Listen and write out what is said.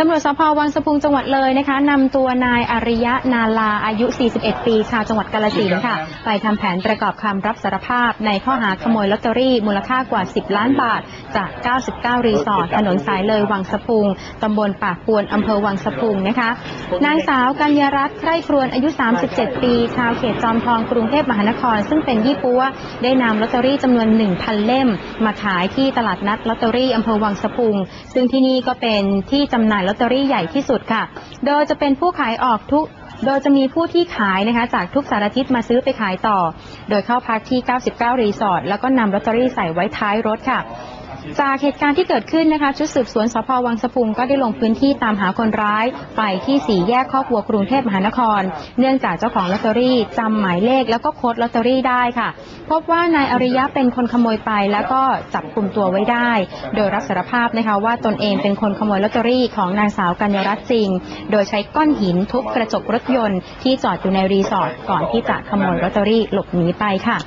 ตำรวจสพวังสะพุงจังหวัดเลยนะคะนำตัวนายอริยะนาลาอายุ 41 ปีชาวจังหวัดกาลสินธุ์ค่ะ ไปทำแผนประกอบคำรับสารภาพ ในข้อหาขโมยลอตเตอรี่มูลค่ากว่า 10 ล้านบาท จาก 99 รีสอร์ทถนนสายเลยวังสะพุงตำบลปากปวนอำเภอวังสะพุงนะคะ นางสาวกัญญารัตน์ไคร่ครวนอายุ 37 ปี ชาวเขตจอมทองกรุงเทพมหานคร ซึ่งเป็นยี่ปัวได้นำลอตเตอรี่จำนวน 1,000 เล่ม มาขายที่ตลาดนัดลอตเตอรี่อำเภอวังสะพุงซึ่งที่นี่ก็เป็นที่จำหน่ายลอตเตอรี่ใหญ่ที่สุดค่ะ โดยจะเป็นผู้ขายออกทุก โดยจะมีผู้ที่ขายนะคะ จากทุกสารทิศมาซื้อไปขายต่อ โดยเข้าพักที่ 99 รีสอร์ทแล้วก็นำลอตเตอรี่ใส่ไว้ท้ายรถค่ะ จากเหตุการณ์ที่เกิดขึ้นนะคะชุดสืบสวนสพวังสะพุงก็ได้ลงพื้นที่ตามหาคนร้าย ไปที่สี่แยกครอบครัวกรุงเทพมหานคร เนื่องจากเจ้าของลอตเตอรี่จำหมายเลขแล้วก็โค้ดลอตเตอรี่ได้ค่ะ พบว่านายอริยะเป็นคนขโมยไปแล้วก็จับกลุ่มตัวไว้ได้ โดยรับสารภาพนะคะว่าตนเองเป็นคนขโมยลอตเตอรี่ของนางสาวกัญญรัตน์จริง โดยใช้ก้อนหินทุบกระจกรถยนต์ที่จอดอยู่ในรีสอร์ทก่อนที่จะขโมยลอตเตอรี่หลบหนีไปค่ะ